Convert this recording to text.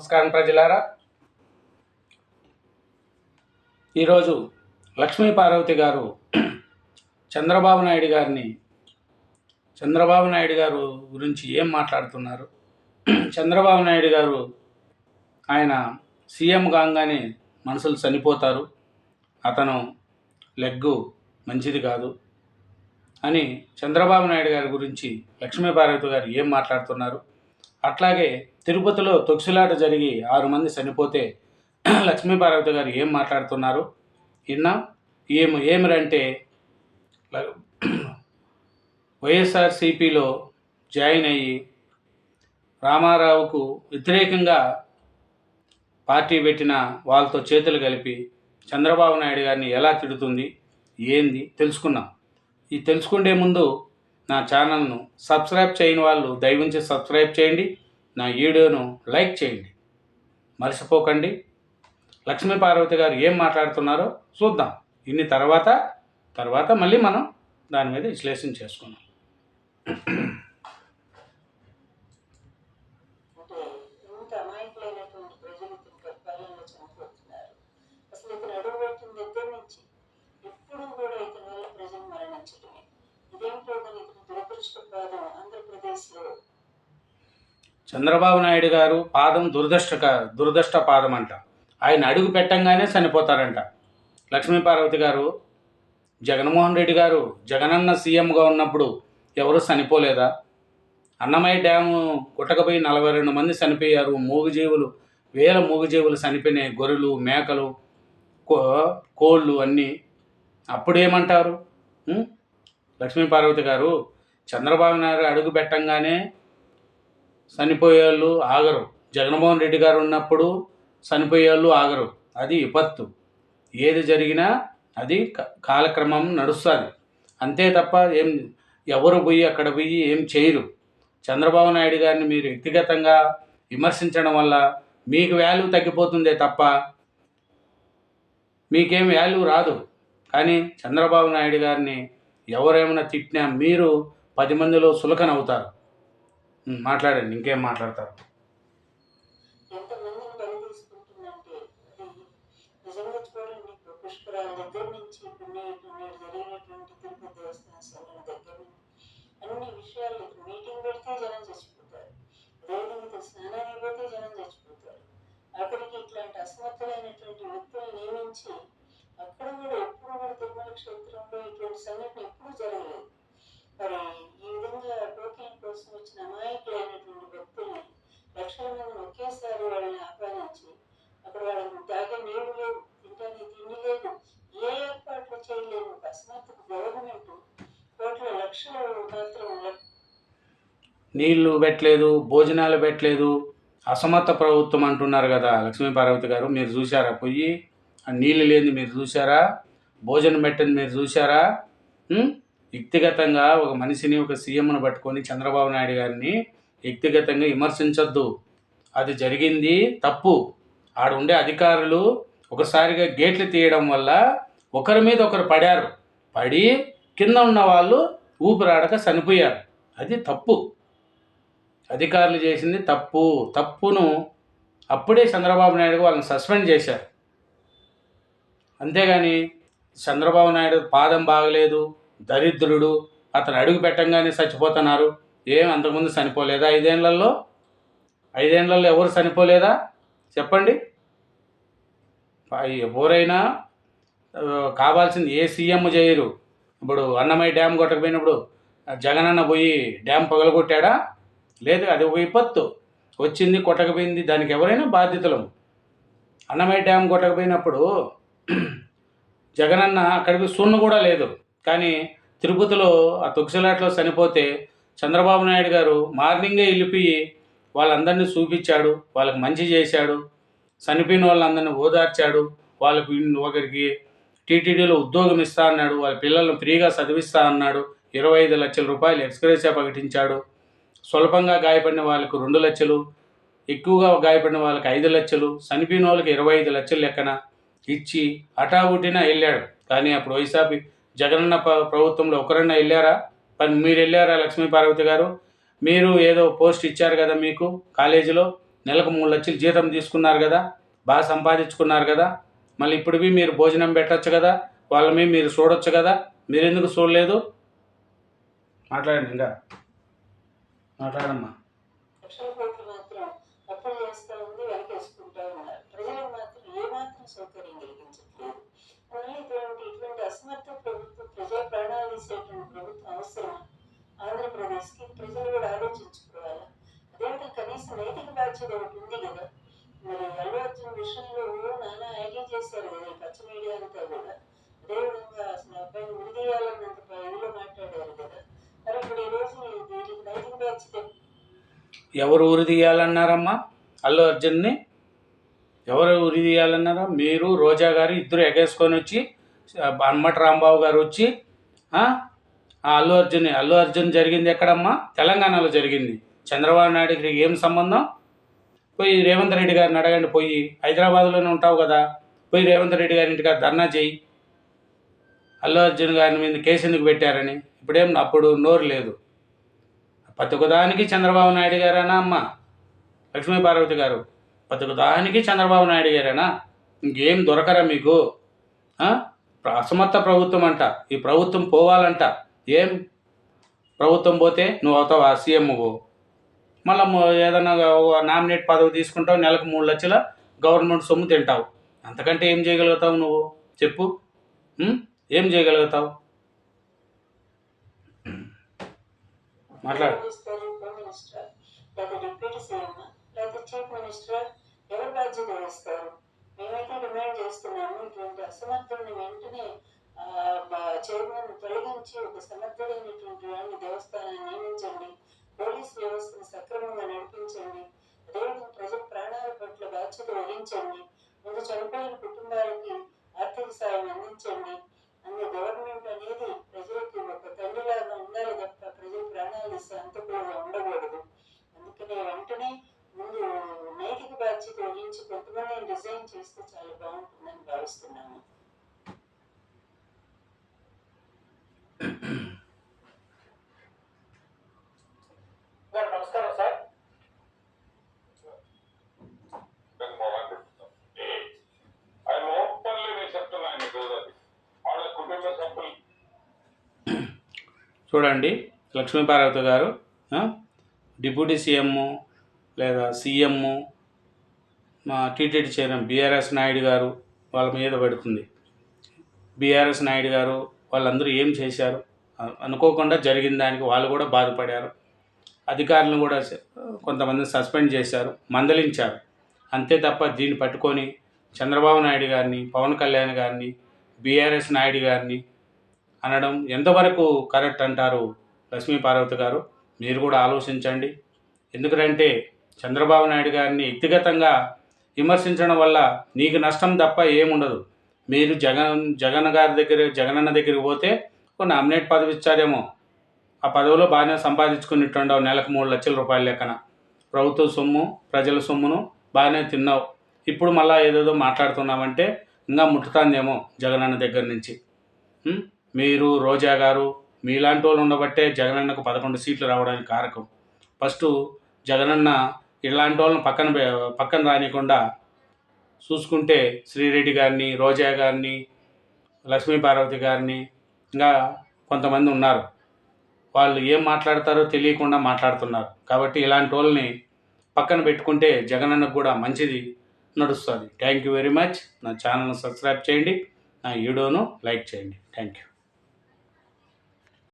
నమస్కారం ప్రజలారా. ఈరోజు లక్ష్మీ పార్వతి గారు చంద్రబాబు నాయుడు గారిని చంద్రబాబు నాయుడు గారు గురించి ఏం మాట్లాడుతున్నారు? చంద్రబాబు నాయుడు గారు ఆయన సీఎం కాగానే మనుషులు చనిపోతారు. అతను లెగ్గు మంచిది కాదు అని చంద్రబాబు నాయుడు గారి గురించి లక్ష్మీ పార్వతి గారు ఏం మాట్లాడుతున్నారు? అట్లాగే తిరుపతిలో తొక్సిలాట జరిగి ఆరు మంది చనిపోతే లక్ష్మీపార్వతి గారు ఏం మాట్లాడుతున్నారు? విన్నా? ఏం ఏమిరంటే వైఎస్ఆర్సిపిలో జాయిన్ అయ్యి రామారావుకు వ్యతిరేకంగా పార్టీ పెట్టిన వాళ్ళతో చేతులు కలిపి చంద్రబాబు నాయుడు గారిని ఎలా తిడుతుంది? ఏంది? తెలుసుకున్నాం ఈ తెలుసుకునే ముందు నా ఛానల్ను సబ్స్క్రైబ్ చేయని వాళ్ళు దయవుంచి సబ్స్క్రైబ్ చేయండి. నా వీడియోను లైక్ చేయండి. మర్చిపోకండి. లక్ష్మీ పార్వతి గారు ఏం మాట్లాడుతున్నారో చూద్దాం. ఇన్ని తర్వాత తర్వాత మళ్ళీ మనం దాని మీద విశ్లేషణ చేసుకుందాం. ప్రజలు మరణించడమే ఇదేంటో కానీ దురదృష్టపాదం ఆంధ్రప్రదేశ్లో చంద్రబాబు నాయుడు గారు పాదం దురదృష్ట దురదృష్ట పాదం అంట. ఆయన అడుగు పెట్టంగానే చనిపోతారంట. లక్ష్మీ పార్వతి గారు జగన్మోహన్ రెడ్డి గారు జగనన్న సీఎంగా ఉన్నప్పుడు ఎవరు చనిపోలేదా? అన్నమయ్య డ్యాము కొట్టకపోయి నలభై రెండు మంది చనిపోయారు. మూగజీవులు వేల మూగజీవులు చనిపోయినాయి గొర్రెలు మేకలు కో కోళ్ళు అన్నీ అప్పుడేమంటారు? ఉం? లక్ష్మీ పార్వతి గారు చంద్రబాబు నాయుడు అడుగు పెట్టంగానే చనిపోయేవాళ్ళు ఆగరు. జగన్మోహన్ రెడ్డి గారు ఉన్నప్పుడు చనిపోయేవాళ్ళు ఆగరు. అది విపత్తు. ఏది జరిగినా అది క- కాలక్రమం నడుస్తుంది. అంతే తప్ప ఏం ఎవరు పోయి అక్కడ పోయి ఏం చేయరు. చంద్రబాబు నాయుడు గారిని మీరు వ్యక్తిగతంగా విమర్శించడం వల్ల మీకు వాల్యూ తగ్గిపోతుందే తప్ప మీకేం వాల్యూ రాదు. కానీ చంద్రబాబు నాయుడు గారిని ఎవరేమైనా తిట్టినా మీరు పది మందిలో సులకనవుతారు. మాట్లాడండి ఇంకేం మాట్లాడతారు? ఎంతమందిని అది నిజంగా దగ్గర నుంచి జరిగినటువంటి తిరుపతి సంఘటన దగ్గర అన్ని విషయాలు మీటింగ్ పెడితే జనం చచ్చిపోతారు. అదేవిధంగా ఇతను పోతే జనం చచ్చిపోతారు. అక్కడికి ఇట్లాంటి అసమర్థులైనటువంటి వ్యక్తులు నియమించి అక్కడ కూడా ఎప్పుడు కూడా తిరుమల క్షేత్రంలో ఇటువంటి సంఘటన ఎప్పుడూ జరగలేదు. మరి ఈ విధంగా టోకెన్ కోసం వచ్చిన అమాయకులైనటువంటి భక్తుల్ని లక్షల మందిని ఒకేసారి వాళ్ళని ఆహ్వానించి అక్కడ వాళ్ళకి తాగే నీళ్ళు లేవు. తింటానికి తిండి లేదు. ఏ ఏర్పాట్లు చేయలేము అకస్మాత్తుకు గవర్నమెంట్ కోట్ల లక్షల మాత్రం నీళ్ళు పెట్టలేదు భోజనాలు పెట్టలేదు. అసమర్థ ప్రభుత్వం అంటున్నారు కదా లక్ష్మీ పార్వతి గారు. మీరు చూసారా పొయ్యి నీళ్ళు లేని మీరు చూసారా భోజనం పెట్టని మీరు చూసారా వ్యక్తిగతంగా ఒక మనిషిని ఒక సీఎంను పట్టుకొని చంద్రబాబు నాయుడు గారిని వ్యక్తిగతంగా విమర్శించొద్దు. అది జరిగింది తప్పు. ఆడ ఉండే అధికారులు ఒకసారిగా గేట్లు తీయడం వల్ల ఒకరి మీద ఒకరు పడారు. పడి కింద ఉన్న వాళ్ళు ఊపిరాడక చనిపోయారు. అది తప్పు. అధికారులు చేసింది తప్పు. తప్పును అప్పుడే చంద్రబాబు నాయుడు వాళ్ళని సస్పెండ్ చేశారు. అంతేగాని చంద్రబాబు నాయుడు పాదం బాగలేదు. దరిద్రుడు అతను అడుగు పెట్టంగానే చచ్చిపోతున్నారు. ఏం అంతకుముందు చనిపోలేదా ఐదేళ్ళలో? ఐదేళ్ళలో ఎవరు చనిపోలేదా? చెప్పండి. ఎవరైనా కావాల్సింది ఏ సీఎం చేయరు. ఇప్పుడు అన్నమయ్య డ్యామ్ కొట్టకపోయినప్పుడు జగనన్న పోయి డ్యామ్ పగలగొట్టాడా? లేదు అది ఒక విపత్తు. వచ్చింది కొట్టకపోయింది దానికి ఎవరైనా బాధ్యతలు అన్నమయ్య డ్యామ్ కొట్టకపోయినప్పుడు జగనన్న అక్కడికి సున్ను కూడా లేదు. కానీ తిరుపతిలో ఆ తొక్సిలాట్లో చనిపోతే చంద్రబాబు నాయుడు గారు మార్నింగే వెళ్ళిపోయి వాళ్ళందరినీ చూపించాడు వాళ్ళకి మంచి చేశాడు చనిపోయిన వాళ్ళందరినీ ఓదార్చాడు వాళ్ళకు ఒకరికి టీటీడీలో ఉద్యోగం ఇస్తా అన్నాడు వాళ్ళ పిల్లలను ఫ్రీగా చదివిస్తా అన్నాడు ఇరవై ఐదు లక్షల రూపాయలు ఎక్స్గ్రేషియా ప్రకటించాడు స్వల్పంగా గాయపడిన వాళ్ళకు రెండు లక్షలు ఎక్కువగా గాయపడిన వాళ్ళకి ఐదు లక్షలు చనిపోయిన వాళ్ళకి ఇరవై ఐదు లక్షలు లెక్కన ఇచ్చి హఠావుటిన వెళ్ళాడు. కానీ అప్పుడు వైసీపీ జగనన్న ప్రభుత్వంలో ఒకరన్నా వెళ్ళారా? మరి మీరు వెళ్ళారా లక్ష్మీ పార్వతి గారు? మీరు ఏదో పోస్ట్ ఇచ్చారు కదా మీకు కాలేజీలో నెలకు మూడు లక్షలు జీతం తీసుకున్నారు కదా బాగా సంపాదించుకున్నారు కదా మళ్ళీ ఇప్పుడువి మీరు భోజనం పెట్టచ్చు కదా వాళ్ళ మీద మీరు చూడొచ్చు కదా మీరెందుకు చూడలేదు? మాట్లాడండి ఇంకా. మాట్లాడమ్మా. ప్రజలకు మాత్రం ఏమాత్రం సౌకర్యం కలిగించట్లేదు మళ్ళీ ఇటువంటి అసమర్థ ప్రభుత్వ ప్రజా ప్రాణాలు తీసేటువంటి ప్రభుత్వం అవసరం ఆంధ్రప్రదేశ్కి. ప్రజలు కూడా ఆలోచించుకోవాలి. అదేవిధంగా కనీసం నైతిక బాధ్యత ఒకటి ఉంది కదా. మరి అల్లు అర్జున్ విషయంలో నానా ఐడియా చేశారు కదా పచ్చ మీడియా అంతా కూడా. అదేవిధంగా అసలు అబ్బాయిని ఉరిదీయాలన్నంత ఇదిలో మాట్లాడారు కదా. మరి ఇప్పుడు ఈ రోజు నైతిక బాధ్యత? ఎవరు ఉరిదీయాలన్నారమ్మా? అల్లు అర్జున్ని? ఎవరు ఉరి తీయాలన్నారా? మీరు రోజా గారు ఇద్దరు ఎగేసుకొని వచ్చి అన్మట రాంబాబు గారు వచ్చి అల్లు అర్జున్ అల్లు అర్జున్ జరిగింది ఎక్కడమ్మా? తెలంగాణలో జరిగింది. చంద్రబాబు నాయుడుకి ఏం సంబంధం? పోయి రేవంత్ రెడ్డి గారిని అడగండి పోయి. హైదరాబాద్లోనే ఉంటావు కదా. పోయి రేవంత్ రెడ్డి గారి ఇంటికి ధర్నా చేయి. అల్లు అర్జున్ గారి మీద కేసు ఎందుకు పెట్టారని. ఇప్పుడేం అప్పుడు నోరు లేదు. ప్రతి ఒక్కదానికి చంద్రబాబు నాయుడు గారేనా అమ్మ? లక్ష్మీ పార్వతి గారు. బతుకుదానికి చంద్రబాబు నాయుడు గారేనా? ఇంకేం దొరకరా మీకు? అసమర్థ ప్రభుత్వం అంట. ఈ ప్రభుత్వం పోవాలంట. ఏం? ప్రభుత్వం పోతే నువ్వు అవుతావా సీఎంఓ మళ్ళీ ఏదైనా నామినేట్ పదవి తీసుకుంటావు నెలకు మూడు లక్షల గవర్నమెంట్ సొమ్ము తింటావు. అంతకంటే ఏం చేయగలుగుతావు నువ్వు? చెప్పు. ఏం చేయగలుగుతావు? మాట్లాడు. లేదా చీఫ్ మినిస్టర్ ఎవరు బాధ్యత వహిస్తారు మేమైతే డిమాండ్ చేస్తున్నాము. ఇటువంటి అసమర్థుల్ని వెంటనే చైర్మన్ తొలగించి ఒక సమర్థుడైనటువంటి వాడిని దేవస్థానాన్ని నియమించండి. పోలీస్ వ్యవస్థను సక్రమంగా నడిపించండి. అదేవిధంగా ప్రజల ప్రాణాల పట్ల బాధ్యత వహించండి. ముందు చనిపోయిన కుటుంబాలకి ఆర్థిక సాయం అందించండి. అన్ని గవర్నమెంట్ అనేది ప్రజలకి ఒక తండ్రి చేస్తే చాలా బాగుంటుందని భావిస్తున్నాము. నమస్కారం సార్. ఆయన ఓపెన్లీ నేను చెప్తున్నాను మీకు అది వాళ్ళ కుటుంబ సభ్యులు చూడండి లక్ష్మీపార్వతి గారు డిప్యూటీ సీఎం లేదా సీఎం మా TTD chairman BRS Naidu garu వాళ్ళ మీద పడుతుంది. బీఆర్ఎస్ నాయుడు గారు వాళ్ళందరూ ఏం చేశారు? అనుకోకుండా జరిగిన దానికి వాళ్ళు కూడా బాధపడారు. అధికారులను కూడా కొంతమంది కొంతమందిని సస్పెండ్ చేశారు మందలించారు. అంతే తప్ప దీన్ని పట్టుకొని చంద్రబాబు నాయుడు గారిని పవన్ కళ్యాణ్ గారిని బీఆర్ఎస్ నాయుడు గారిని అనడం ఎంతవరకు కరెక్ట్ అంటారు లక్ష్మీ పార్వతి గారు? మీరు కూడా ఆలోచించండి. ఎందుకంటే చంద్రబాబు నాయుడు గారిని వ్యక్తిగతంగా విమర్శించడం వల్ల నీకు నష్టం తప్ప ఏముండదు. మీరు జగన్ జగన్ గారి దగ్గర జగనన్న దగ్గరికి పోతే ఒక నామినేట్ పదవి ఇచ్చారేమో. ఆ పదవిలో బాగానే సంపాదించుకున్నట్టుండవు నెలకు మూడు లక్షల రూపాయల లెక్కన. ప్రభుత్వ సొమ్ము ప్రజల సొమ్మును బాగానే తిన్నావు. ఇప్పుడు మళ్ళీ ఏదేదో మాట్లాడుతున్నామంటే ఇంకా ముట్టుతాందేమో జగనన్న దగ్గర నుంచి. మీరు రోజా గారు మీలాంటి వాళ్ళు ఉండబట్టే జగనన్నకు పదకొండు సీట్లు రావడానికి కారకం. ఫస్ట్ జగనన్న ఇలాంటి వాళ్ళని పక్కన పక్కన రానికుండా చూసుకుంటే శ్రీరెడ్డి గారిని రోజా గారిని లక్ష్మీ పార్వతి గారిని ఇంకా కొంతమంది ఉన్నారు. వాళ్ళు ఏం మాట్లాడతారో తెలియకుండా మాట్లాడుతున్నారు. కాబట్టి ఇలాంటి వాళ్ళని పక్కన పెట్టుకుంటే జగనన్నకు కూడా మంచిది నడుస్తుంది. Thank you very much. నా ఛానల్ని సబ్స్క్రైబ్ చేయండి. నా వీడియోను లైక్ చేయండి. Thank you.